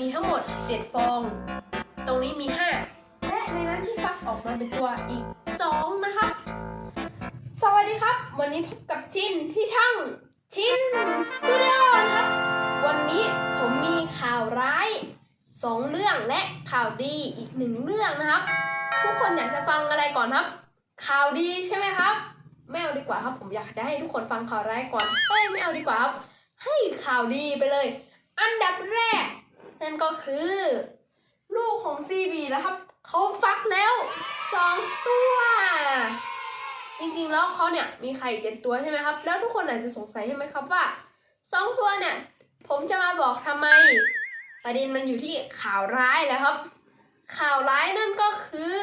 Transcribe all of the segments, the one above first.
มีทั้งหมด 7 ฟอง ตรงนี้มี 5 และในนั้นที่ฟักออกมาเป็นตัวอีก 2 นะครับสวัสดีครับ วันนี้พบกับชินที่ช่างชินสตูดิโอนะครับ วันนี้ผมมีข่าวร้าย 2 เรื่องและข่าวดีอีกหนึ่งเรื่องนะครับ ทุกคนอยากจะฟังอะไรก่อนครับ ข่าวดีใช่ไหมครับไม่เอาดีกว่าครับ ผมอยากจะให้ทุกคนฟังข่าวร้ายก่อนเอ้ยไม่เอาดีกว่าครับ ให้ข่าวดีไปเลย อันดับแรก นั่นก็คือ ลูกของซีบีนะครับเขาฟักแล้วสองตัว จริงๆแล้วเขาเนี่ยมีไข่เจ็ดตัวใช่ไหมครับ แล้วทุกคนอาจจะสงสัยใช่ไหมครับว่าสองตัวเนี่ย ผมจะมาบอกทำไม ประเด็นมันอยู่ที่ข่าวร้ายแล้วครับ ข่าวร้ายนั่นก็คือ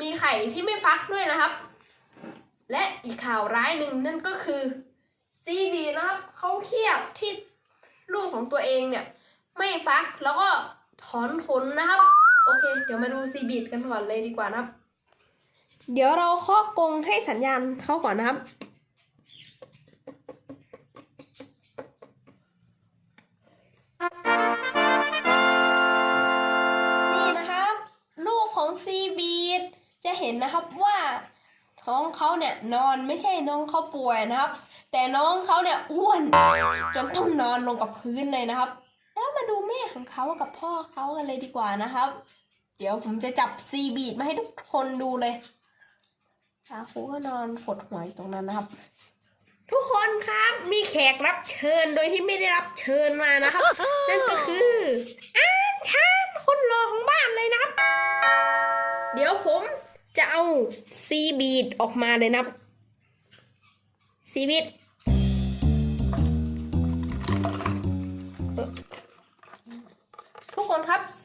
มีไข่ที่ไม่ฟักด้วยนะครับ และอีกข่าวร้ายหนึ่งนั่นก็คือซีบีนะครับเขาเครียดที่ลูกของตัวเองเนี่ย ไม่ฟักแล้วก็ถอนขนนะครับ โอเค เดี๋ยวมาดูซีบีดกันก่อนเลยดีกว่านะครับ เดี๋ยวเราเคาะกรงให้สัญญาณเขาก่อนนะครับนี่นะครับลูกของซีบีดจะเห็นนะครับว่าท้องเขาเนี่ยนอนไม่ใช่น้องเขาป่วยนะครับ แต่น้องเขาเนี่ยอ้วนจนต้องนอนลงกับพื้นเลยนะครับ แล้วมาดูแม่ของเขากับพ่อเขากันเลยดีกว่านะครับ เดี๋ยวผมจะจับซีบีดมาให้ทุกคนดูเลยสาคูก็นอนฝดหัวอยู่ตรงนั้นนะครับ ทุกคนครับมีแขกรับเชิญโดยที่ไม่ได้รับเชิญมานะครับ นั่นก็คืออานชานคนรอของบ้านเลยนะครับ เดี๋ยวผมจะเอาซีบีดออกมาเลยนะครับซีบีด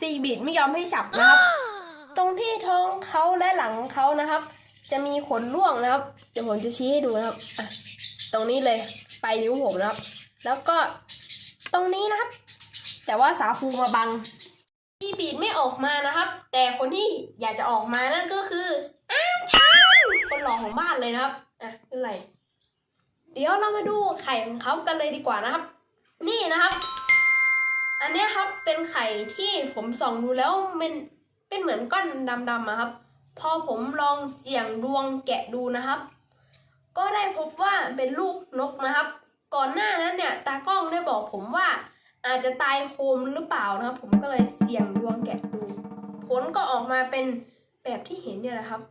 ซีบีดไม่ยอมให้จับนะครับ ตรงที่ท้องเขาและหลังเขานะครับ จะมีขนร่วงนะครับ เดี๋ยวผมจะชี้ให้ดูนะครับอะตรงนี้เลยปลายนิ้วผมนะครับ แล้วก็ตรงนี้นะครับ แต่ว่าสาคูมาบังที่บีดไม่ออกมานะครับ แต่คนที่อยากจะออกมานั่นก็คืออ้าวช้างคนหล่อของบ้านเลยนะครับอะเป็นไรเดี๋ยวเรามาดูไข่ของเขากันเลยดีกว่านะครับ นี่นะครับ อันนี้ครับเป็นไข่ที่ผมส่องดูแล้วมันเป็นเหมือนก้อนดำๆอะครับ พอผมลองเสี่ยงดวงแกะดูนะครับ ก็ได้พบว่าเป็นลูกนกนะครับ ก่อนหน้านั้นเนี่ยตากล้องได้บอกผมว่าอาจจะตายโคมหรือเปล่านะครับ ผมก็เลยเสี่ยงดวงแกะดู ผลก็ออกมาเป็นแบบที่เห็นเนี่ยแหละครับ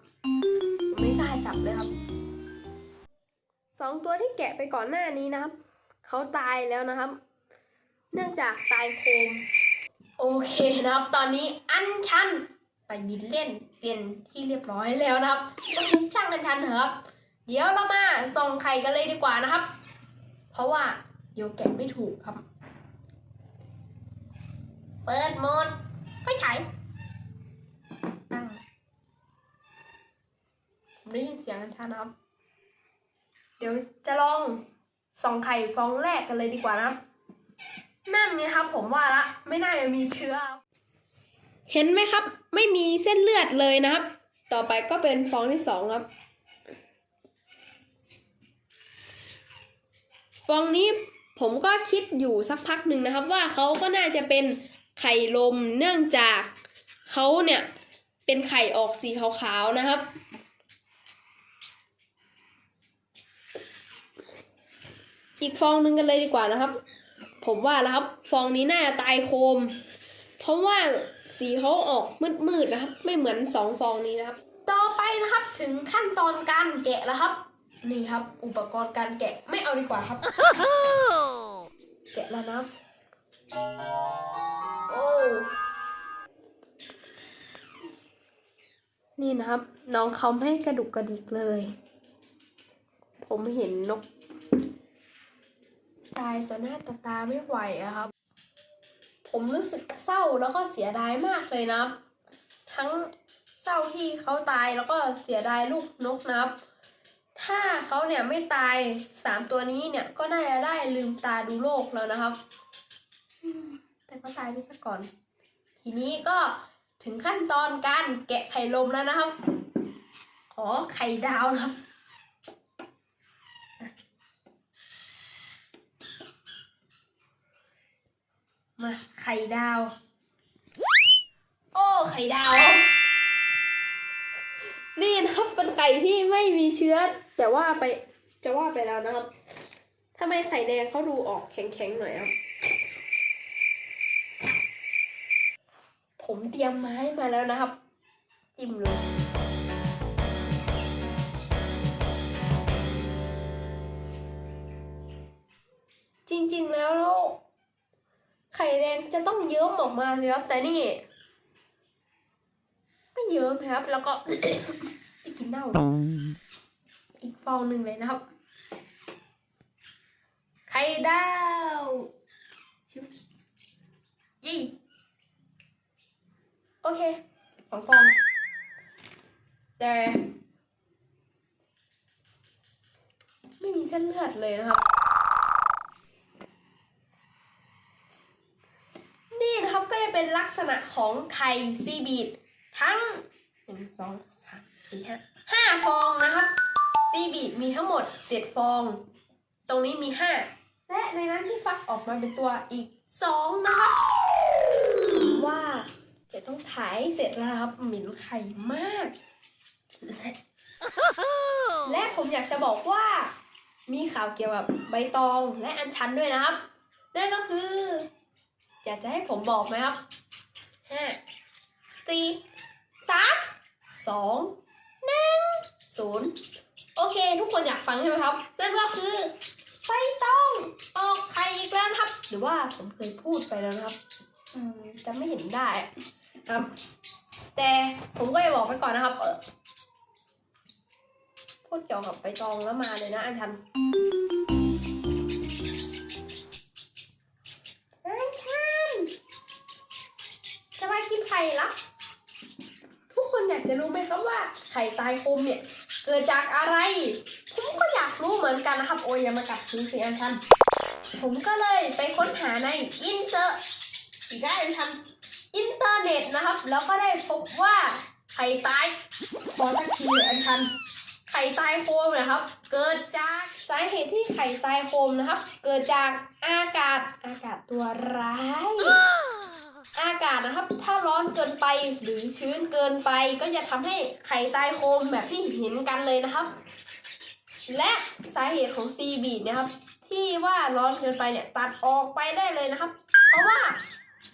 ผมไม่กล้าจับเลยครับสองตัวที่แกะไปก่อนหน้านี้นะครับเขาตายแล้วนะครับ เนื่องจากตายโคมโอเคนะครับ ตอนนี้อันชันไปบินเล่นเป็นที่เรียบร้อยแล้วนะครับตอนนี้ช่างอันชันเถอะครับ เดี๋ยวเรามาส่องไข่กันเลยดีกว่านะครับ เพราะว่าเดี๋ยวแกะไม่ถูกครับ เปิดโหมดไฟฉายตั้งผมได้ยินเสียงกันชันะครับ เดี๋ยวจะลองส่องไข่ฟองแรกกันเลยดีกว่านะครับ นั่นไงครับ ผมว่าละ ไม่น่าจะมีเชื้อ เห็นไหมครับ ไม่มีเส้นเลือดเลยนะครับ ต่อไปก็เป็นฟองที่สองครับ ฟองนี้ผมก็คิดอยู่สักพักหนึ่งนะครับ ว่าเขาก็น่าจะเป็นไข่ลมเนื่องจากเขาเนี่ยเป็นไข่ออกสีขาวๆนะครับ อีกฟองหนึ่งกันเลยดีกว่านะครับ ผมว่าแล้วครับ ฟองนี้น่าจะตายโคม เพราะว่าสีเขาออกมืดๆนะครับ ไม่เหมือนสองฟองนี้นะครับ ต่อไปนะครับถึงขั้นตอนการแกะแล้วครับ นี่ครับ อุปกรณ์การแกะไม่เอาดีกว่าครับ แกะแล้วนะโอ้นี่นะครับ น้องเขาไม่กระดุกกระดิกเลย ผมเห็นนก ตายต่อหน้าต่อตาไม่ไหวอะครับ ผมรู้สึกเศร้าแล้วก็เสียดายมากเลยนะทั้งเศร้าที่เขาตายแล้วก็เสียดายลูกนกนับ ถ้าเขาเนี่ยไม่ตายสามตัวนี้เนี่ยก็น่าจะได้ลืมตาดูโลกแล้วนะครับ แต่ก็ตายไปซะก่อน ทีนี้ก็ถึงขั้นตอนการแกะไข่ลมแล้วนะครับ ขอไข่ดาวนะครับ ม มาไข่ดาว โอ้ ไข่ดาวครับนี่นะครับเป็นไข่ที่ไม่มีเชื้อ แต่ว่าไปจะว่าไปแล้วนะครับทำไมไข่แดงเขาดูออกแข็งๆหน่อยครับ ผมเตรียมไม้มาแล้วนะครับ จิ้มเลยจริงๆแล้วแล้ว ไข่แดงจะต้องเยิ้มออกมาสิครับ แต่นี่ไม่เยิ้มครับ แล้วก็จะกินเน่าอีกฟองหนึ่งเลยนะครับ ไข่ดาวชิบยี่โอเคสองฟอง แต่ไม่มีเส้นเลือดเลยนะครับ นี่นะครับก็จะ เป็นลักษณะของไข่ซีบีดทั้งหนึ่งสองสามสี่ห้าห้าฟองนะครับซีบีดมีทั้งหมดเจ็ดฟอง ตรงนี้มีห้าและในนั้นที่ฟักออกมาเป็นตัวอีกสองนะครับว่าจะต้องถ่ายให้เสร็จแล้วนะครับเหม็นไข่มากและและผมอยากจะบอกว่า มีข่าวเกี่ยวกับใบตองและอัญชันด้วยนะครับนั่นก็คือ อยากจะให้ผมบอกไหมครับห้าสี่สามสองหนึ่งศูนย์โอเค ทุกคนอยากฟังใช่ไหมครับนั่นก็คือไฟต้องออกไข่อีกแล้วนครับ หรือว่าผมเคยพูดไปแล้วนะครับอืจะไม่เห็นได้ครับ แต่ผมก็จะบอกไปก่อนนะครับเออพูดเกี่ยวกับใบตองแล้วมาเลยนะอันชัน ไข่ตายโคมเนี่ย เกิดจากอะไร ผมก็อยากรู้เหมือนกันนะครับ โอ้ยอย่ามากัดถึงสีอันชัน ผมก็เลยไปค้นหาในอินเตอร์สีได้อันชันอินเทอร์เน็ตนะครับ แล้วก็ได้พบว่าไข่ตายบอกสักทีอันชันไข่ตายโคมนะครับ เกิดจากสาเหตุที่ไข่ตายโคมนะครับ เกิดจากอากาศอากาศตัวร้าย อากาศนะครับ ถ้าร้อนเกินไปหรือชื้นเกินไป ก็จะทำให้ไข่ตายโคมแบบที่เห็นกันเลยนะครับ และสาเหตุของซีบีดนะครับ ที่ว่าร้อนเกินไปเนี่ยตัดออกไปได้เลยนะครับ เพราะว่า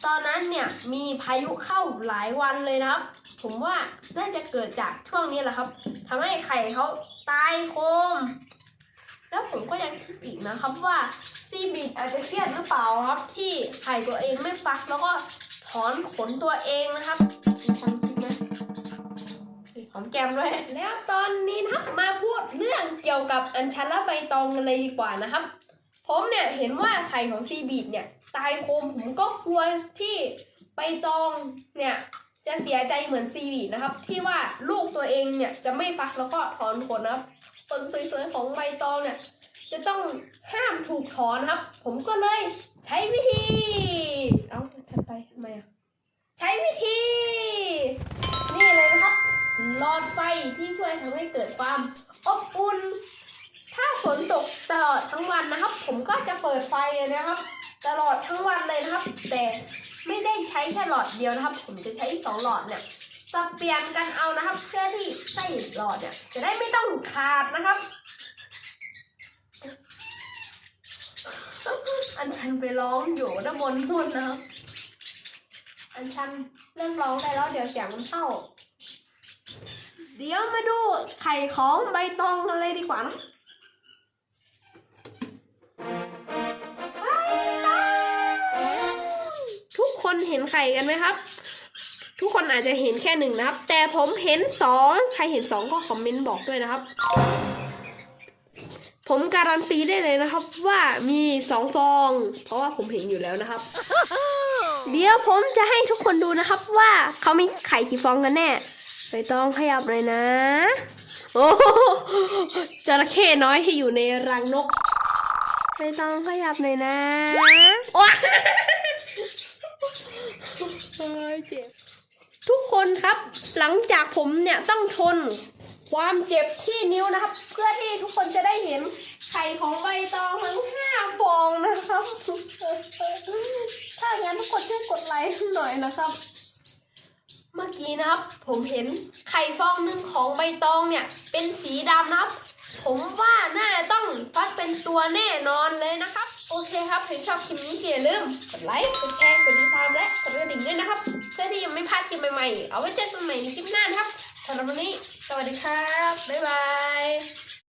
ตอนนั้นเนี่ยมีพายุเข้าหลายวันเลยนะครับ ผมว่าน่าจะเกิดจากช่วงนี้แหละครับทำให้ไข่เขาตายโคม แล้วผมก็ยังคิดอีกนะครับว่าซีบิดอาจจะเครียดหรือเปล่าครับที่ไข่ตัวเองไม่ฟักแล้วก็ถอนขนตัวเองนะครับความคิดไหมหอมแก้มด้วย แล้วตอนนี้นะครับมาพูดเรื่องเกี่ยวกับอัญชันและใบตองกันเลยดีกว่านะครับ ผมเนี่ยเห็นว่าไข่ของซีบีดเนี่ยตายโคมผมก็กลัวที่ใบตองเนี่ยจะเสียใจเหมือนซีบีดนะครับ ที่ว่าลูกตัวเองเนี่ยจะไม่ฟักแล้วก็ถอนขนนะครับ ขนสวยๆของใบตองเนี่ย จะต้องห้ามถูกถอนครับ ผมก็เลยใช้วิธี เอาถัดไปทำไมอะ ใช้วิธี นี่เลยนะครับหลอดไฟที่ช่วยทำให้เกิดความอบอุ่น ถ้าฝนตกตลอดทั้งวันนะครับ ผมก็จะเปิดไฟเลยนะครับ ตลอดทั้งวันเลยนะครับ แต่ไม่ได้ใช้แค่หลอดเดียวนะครับ ผมจะใช้สองหลอดเนี่ย สับเปลี่ยนกันเอานะครับ เพื่อที่ไส้หลอดเนี่ยจะได้ไม่ต้องขาดนะครับ อันชันไปร้องอยู่ด้านบนนู่นนะครับอันชันเริ่มร้องได้แล้วเดี๋ยวเสียงมันเข้าเดี๋ยวมาดูไข่ของใบตองกันเลยดีกว่านะทุกคนเห็นไข่กันไหมครับ ทุกคนอาจจะเห็นแค่หนึ่งนะครับ แต่ผมเห็นสองใครเห็นสองก็คอมเมนต์บอกด้วยนะครับ ผมการันตีได้เลยนะครับ ว่ามีสองฟอง เพราะว่าผมเห็นอยู่แล้วนะครับ เดี๋ยวผมจะให้ทุกคนดูนะครับว่าเขามีไข่กี่ฟองกันแน่ไม่ต้องขยับเลยนะ โอ้โหจระเข้น้อยที่อยู่ในรังนกไม่ต้องขยับเลยนะว้าเฮ้ยเจ็บ ทุกคนครับ หลังจากผมเนี่ยต้องทนความเจ็บที่นิ้วนะครับ เพื่อที่ทุกคนจะได้เห็นไข่ของใบตองทั้งห้าฟองนะครับถ้าอย่างนั้นทุกคนช่วยกดไลค์หน่อยนะครับ เมื่อกี้นะครับ ผมเห็นไข่ฟองหนึ่งของใบตองเนี่ย เป็นสีดำนะครับ ผมว่าน่าจะต้องฟักเป็นตัวแน่นอนเลยนะครับ โอเคครับถ้าชอบคลิปนี้อย่าลืมกดไลค์ กดแชร์ กดติดตามและกดกระดิ่งด้วยนะครับ เพื่อที่จะไม่พลาดคลิปใหม่ๆ เอาไว้เจอกันใหม่ในคลิปหน้านะครับสำหรับวันนี้ สวัสดีครับ บ๊ายบาย